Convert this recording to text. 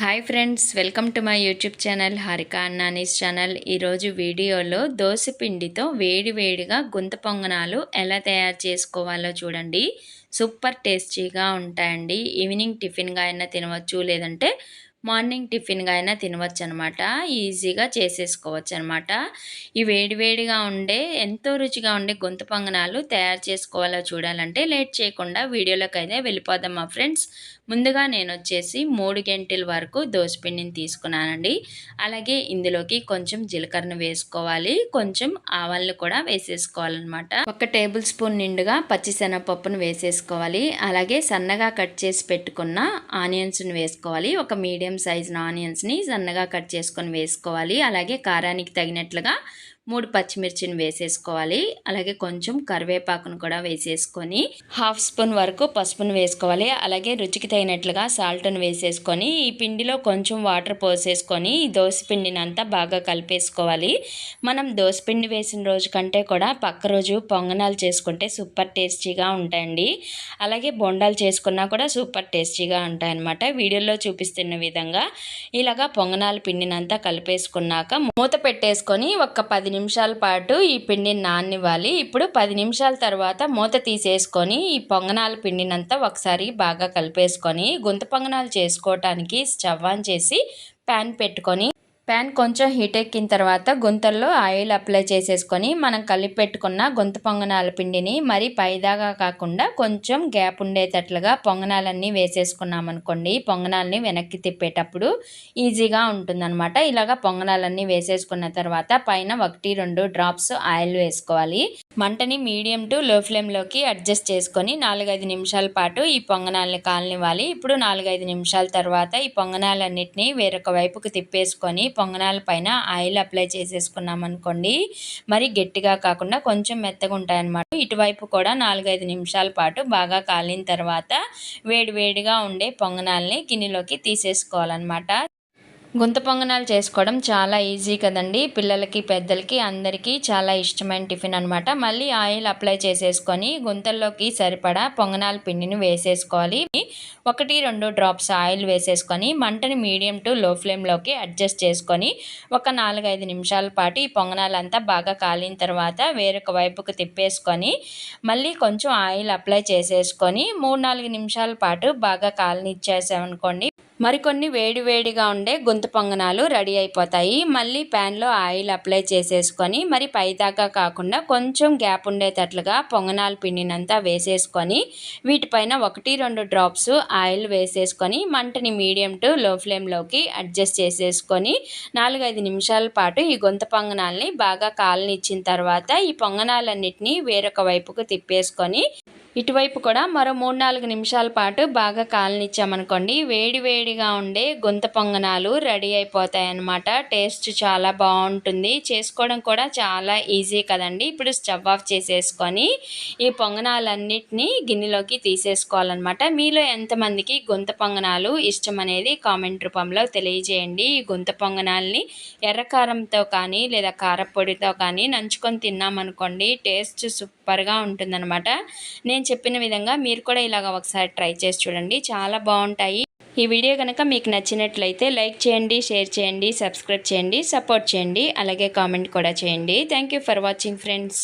Hi friends welcome to my YouTube channel Harika అన్నానీస్ channel ఈరోజు వీడియోలో పిండితో వేడివేడిగా గుంత పొంగనాలు ఎలా తయారు చేసుకోవాలో చూడండి. సూపర్ టేస్టీగా ఉంటాయండి. ఈవినింగ్ టిఫిన్గా అయినా తినవచ్చు లేదంటే మార్నింగ్ టిఫిన్గా అయినా తినవచ్చు అనమాట ఈజీగా చేసేసుకోవచ్చు అనమాట ఈ వేడివేడిగా ఉండే ఎంతో రుచిగా ఉండే గొంతు పొంగనాలు తయారు చేసుకోవాలో చూడాలంటే లేట్ చేయకుండా వీడియోలోకి అయితే వెళ్ళిపోదాం మా ఫ్రెండ్స్. ముందుగా నేను వచ్చేసి మూడు గంటల వరకు దోసపిండిని తీసుకున్నానండి. అలాగే ఇందులోకి కొంచెం జీలకర్రను వేసుకోవాలి. కొంచెం ఆవాలను కూడా వేసేసుకోవాలన్నమాట ఒక టేబుల్ స్పూన్ నిండుగా పచ్చిశనగపప్పును వేసేసుకోవాలి. అలాగే సన్నగా కట్ చేసి పెట్టుకున్న ఆనియన్స్ను వేసుకోవాలి. ఒక మీడియం సైజు ఆనియన్స్ని సన్నగా కట్ చేసుకొని వేసుకోవాలి. అలాగే కారానికి తగినట్లుగా మూడు పచ్చిమిర్చిని వేసేసుకోవాలి. అలాగే కొంచెం కరివేపాకును కూడా వేసేసుకొని హాఫ్ స్పూన్ వరకు పసుపును వేసుకోవాలి. అలాగే రుచికి తగినట్లుగా సాల్ట్ను వేసేసుకొని ఈ పిండిలో కొంచెం వాటర్ పోసేసుకొని ఈ పిండిని అంతా బాగా కలిపేసుకోవాలి. మనం పిండి వేసిన రోజు కంటే కూడా పక్క రోజు పొంగనాలు చేసుకుంటే సూపర్ టేస్టీగా ఉంటాయండి. అలాగే బొండాలు చేసుకున్నా కూడా సూపర్ టేస్టీగా ఉంటాయన్నమాట. వీడియోలో చూపిస్తున్న విధంగా ఇలాగా పొంగనాల పిండినంతా కలిపేసుకున్నాక మూత పెట్టేసుకొని ఒక పది నిమిషాల పాటు ఈ పిండిని నాననివ్వాలి. ఇప్పుడు పది నిమిషాల తర్వాత మూత తీసేసుకొని ఈ పొంగనాల పిండినంతా ఒకసారి బాగా కలిపేసుకొని గుంత పొంగనాలు చేసుకోవటానికి స్టవ్ ఆన్ చేసి ప్యాన్ పెట్టుకొని ప్యాన్ కొంచెం హీట్ ఎక్కిన తర్వాత గుంతల్లో ఆయిల్ అప్లై చేసేసుకొని మనం కలిపి పెట్టుకున్న గుంత పొంగనాల పిండిని మరి పైదాగా కాకుండా కొంచెం గ్యాప్ ఉండేటట్లుగా పొంగనాలన్నీ వేసేసుకున్నామనుకోండి పొంగనాలని వెనక్కి తిప్పేటప్పుడు ఈజీగా ఉంటుందన్నమాట. ఇలాగ పొంగనాలన్నీ వేసేసుకున్న తర్వాత పైన ఒకటి రెండు డ్రాప్స్ ఆయిల్ వేసుకోవాలి. మంటని మీడియం టు లో ఫ్లేమ్లోకి అడ్జస్ట్ చేసుకొని నాలుగైదు నిమిషాల పాటు ఈ పొంగనాలని కాలనివ్వాలి. ఇప్పుడు నాలుగైదు నిమిషాల తర్వాత ఈ పొంగనాలన్నింటినీ వేరొక వైపుకు తిప్పేసుకొని పొంగనాల పైన ఆయిల్ అప్లై చేసేసుకున్నాం అనుకోండి. మరి గట్టిగా కాకుండా కొంచెం మెత్తగా ఉంటాయన్నమాట. ఇటువైపు కూడా నాలుగైదు నిమిషాల పాటు బాగా కాలిన తర్వాత వేడి వేడిగా ఉండే పొంగనాలని గిన్నెలోకి తీసేసుకోవాలన్నమాట. గుంత పొంగనాలు చేసుకోవడం చాలా ఈజీ కదండి. పిల్లలకి పెద్దలకి అందరికీ చాలా ఇష్టమైన టిఫిన్ అనమాట మళ్ళీ ఆయిల్ అప్లై చేసేసుకొని గుంతల్లోకి సరిపడా పొంగనాల పిండిని వేసేసుకోవాలి. ఒకటి రెండు డ్రాప్స్ ఆయిల్ వేసేసుకొని మంటని మీడియం టు లో ఫ్లేమ్లోకి అడ్జస్ట్ చేసుకొని ఒక నాలుగైదు నిమిషాల పాటు ఈ పొంగనాలంతా బాగా కాలిన తర్వాత వేరొక వైపుకు తిప్పేసుకొని మళ్ళీ కొంచెం ఆయిల్ అప్లై చేసేసుకొని మూడు నాలుగు నిమిషాల పాటు బాగా కాలనిచ్చేసామనుకోండి మరికొన్ని వేడివేడిగా ఉండే గొంతు పొంగనాలు రెడీ అయిపోతాయి. మళ్ళీ ప్యాన్లో ఆయిల్ అప్లై చేసేసుకొని మరి పైదాకా కాకుండా కొంచెం గ్యాప్ ఉండేటట్లుగా పొంగనాల పిండినంతా వేసేసుకొని వీటిపైన ఒకటి రెండు డ్రాప్స్ ఆయిల్ వేసేసుకొని మంటని మీడియం టు లో ఫ్లేమ్లోకి అడ్జస్ట్ చేసేసుకొని నాలుగైదు నిమిషాల పాటు ఈ గొంత పొంగనాల్ని బాగా కాలనిచ్చిన తర్వాత ఈ పొంగనాలన్నిటినీ వేరొక వైపుకు తిప్పేసుకొని ఇటువైపు కూడా మరో మూడు నాలుగు నిమిషాల పాటు బాగా కాలనిచ్చామనుకోండి వేడి వేడిగా ఉండే గుంత పొంగనాలు రెడీ అయిపోతాయి అన్నమాట టేస్ట్ చాలా బాగుంటుంది. చేసుకోవడం కూడా చాలా ఈజీ కదండి. ఇప్పుడు స్టవ్ ఆఫ్ చేసేసుకొని ఈ పొంగనాలన్నిటినీ గిన్నెలోకి తీసేసుకోవాలన్నమాట. మీలో ఎంతమందికి గుంత పొంగనాలు ఇష్టం అనేది కామెంట్ రూపంలో తెలియజేయండి. ఈ గుంత పొంగనాల్ని ఎర్రకారంతో కానీ లేదా కారపొడితో కానీ నంచుకొని తిన్నామనుకోండి టేస్ట్ సూపర్గా ఉంటుందన్నమాట. నేను చెప్పిన విధంగా మీరు కూడా ఇలాగ ఒకసారి ట్రై చేసి చూడండి. చాలా బాగుంటాయి. ఈ వీడియో కనుక మీకు నచ్చినట్లయితే లైక్ చేయండి షేర్ చేయండి సబ్స్క్రైబ్ చేయండి సపోర్ట్ చేయండి అలాగే కామెంట్ కూడా చేయండి. Thank for watching friends.